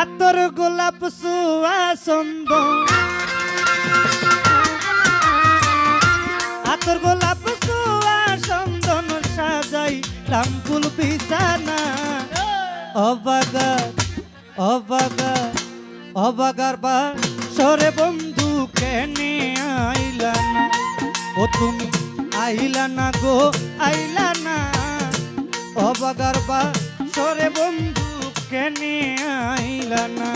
আতর গোলাপ সুয়াসন্দ আতর গোলাপ সুয়াসন্দন সাজাই রামফুল বিছানা। অবাগার অবাগার অবাগার বা সরে বন্ধু কেনে আইলা না ও তুমি আইলা না গো আইলা না অবাগার বা সরে বন্ধু কেনে আইলা না।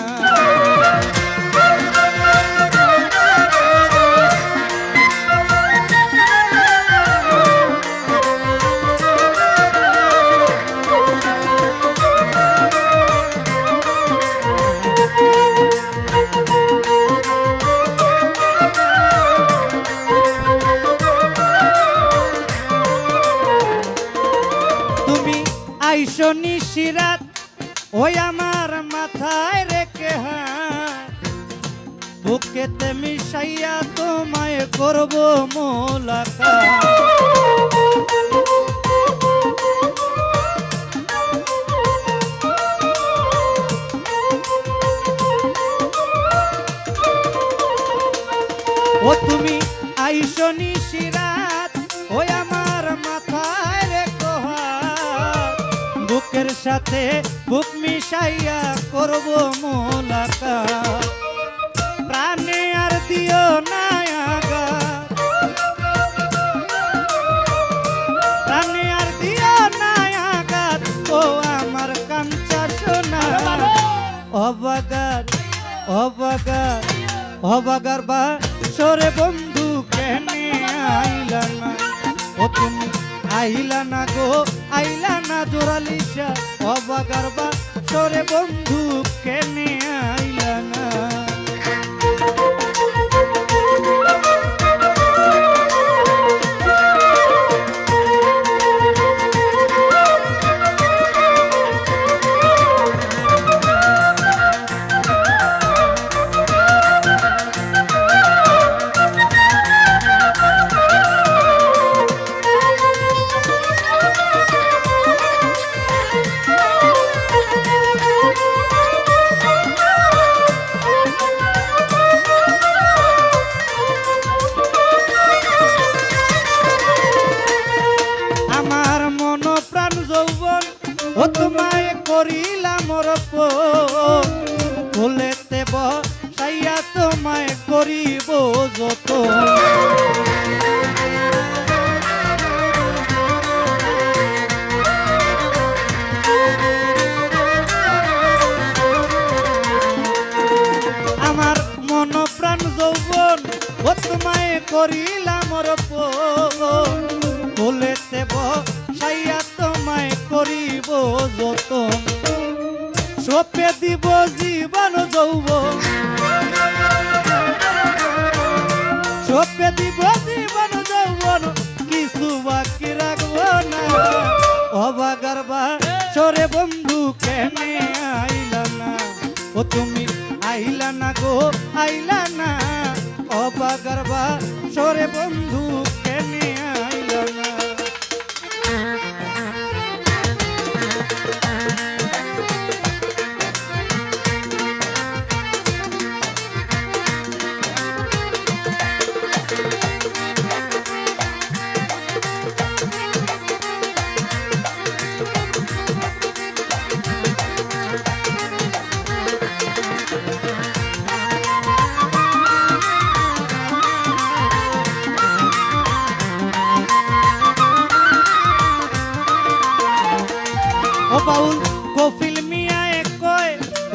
তুমি আইসো নিশিরাত ওই আমার মাথায় রেখে হাত বুকেতে মিশাইয়া তোমায় করব মোলাকাত। ও তুমি আইসো নিশিরাত ওই আমার মাথায় রেখো বুকের সাথে বুক মিশাইয়া করব মোলাকাত প্রাণে আর দিও না দিও কাঞ্চা অবাগার অবাগার অবাগার বা সরে বন্ধু কেনে আইলা না। ও তুমি আইলা না গো আইলা না জোরালিশা অবাগার বা সরে বন্ধু কেনে ও তোমায় করিলাম রপ ভুলেতে বসাইয়া তোমায় করিব যত যতন, সপে দিব জীবন যৌবন। সপে দিব জীবন যৌবন, কিছু বাকি রাখব না। অবাগার বা সরে বন্ধু কেনে আইলা না? ও তুমি আইলা না গো, আইলা না? অবাগার বা সরে বন্ধু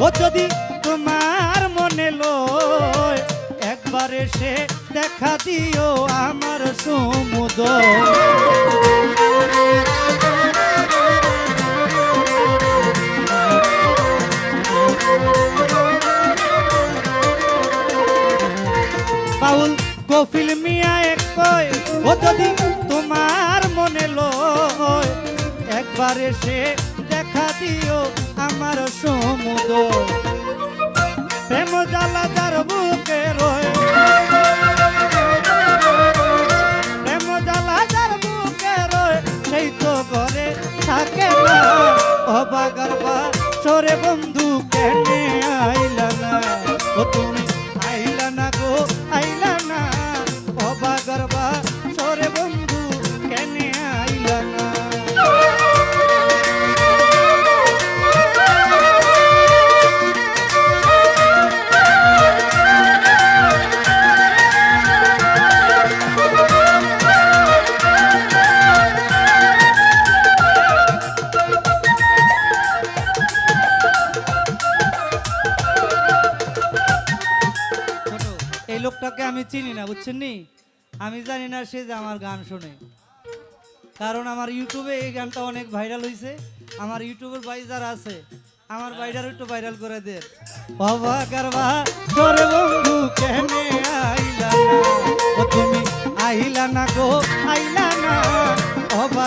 ও যদি তোমার মনে লয়, একবার এসে দেখা দিও আমার সমুদয় বাউল কফিল মিয়ায় কয়, ও যদি তোমার মনে লয়, একবার এসে দেখা দিও আমার সমুদয় প্রেম জ্বালা চিনি না, বুঝছেন নি? আমি জানি না সে যে আমার গান শোনে। কারণ আমার ইউটিউবে এই গানটা অনেক ভাইরাল হয়েছে আমার ইউটিউবের ভাই যারা আছে, আমার ভাইটার একটু ভাইরাল করে দে বাবা, কারবা তোরে বন্ধু, কেনে আইলা না? ও তুমি আইলা না গো, আইলা না? বাবা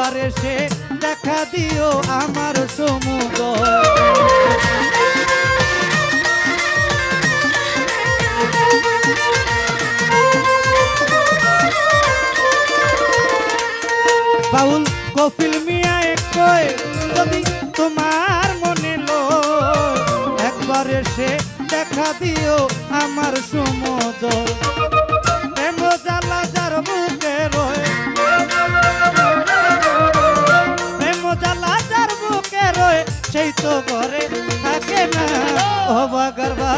একবার এসে দেখা দিও আমার সমুদ্র। বাউল কফিল মিয়া এক যদি তোমার মনে লয়, একবার এসে দেখা দিও আমার সমুদর। জ্বালা সেই তো ঘরে থাকে না। ও বাগারবা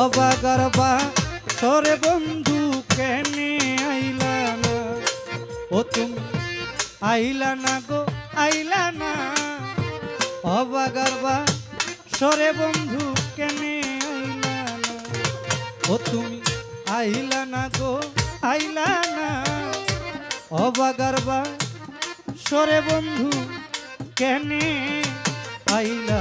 অবা গরবা তোর বন্ধু, কেনে আইলা না? ও তুমি, আইলা না গো, আইলা না? অবাগারবা সরে বন্ধু, কেনে আইলা না? ও তুমি, আইলা না গো, আইলা না? অবাগারবা সরে বন্ধু, কেনে আইলা